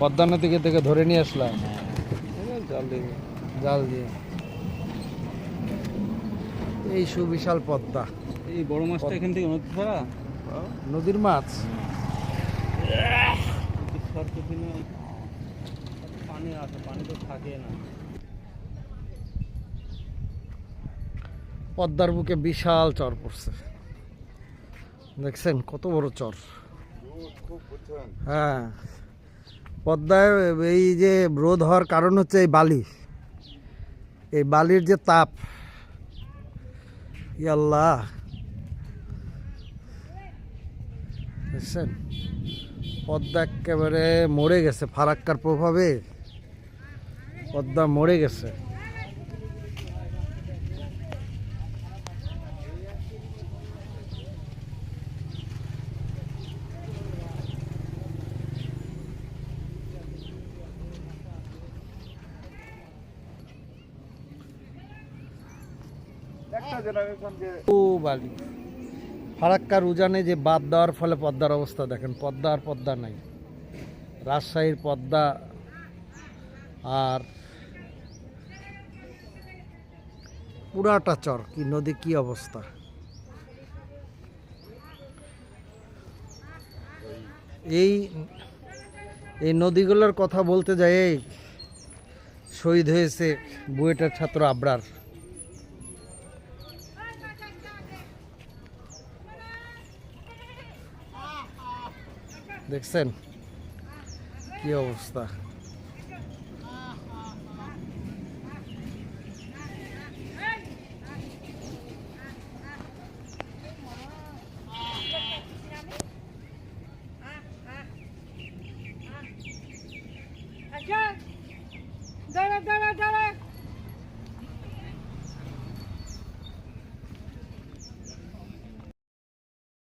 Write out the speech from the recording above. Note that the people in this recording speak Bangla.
পদ্মা নদী থেকে ধরে নিয়ে আসলাম। হ্যাঁ। জল দেবে জাল দিয়ে। এই সুবিশাল পদ্মা। এই বড় মাছটা এখান থেকে নদী ছাড়া নদীর মাছ। পানি আছে পানি তো থাকে না। পদ্মার বুকে বিশাল চর পড়ছে। দেখছেন কত বড় চর। হ্যাঁ। পদ্মায় এই যে রোদ হওয়ার কারণ হচ্ছে এই বালি। এই বালির যে তাপ। ইয়াল্লাহ। বুঝছেন পদ্মা একেবারে মরে গেছে, ফারাক্কার প্রভাবে। পদ্মা মরে গেছে। ও বালি ফারাক্কার উজানে যে বাদ দেওয়ার ফলে পদ্মার অবস্থা দেখেন, পদ্মা আর পদ্মা নাই। রাজশাহীর পদ্মা আর পুরাটা চর, কি নদী, কি অবস্থা। এই এই নদীগুলোর কথা বলতে যাই শহীদ হয়েছে বুয়েটের ছাত্র আবরার। দেখছেন? কি অবস্থা? আচ্ছা দাঁড়া দাঁড়া দাঁড়া।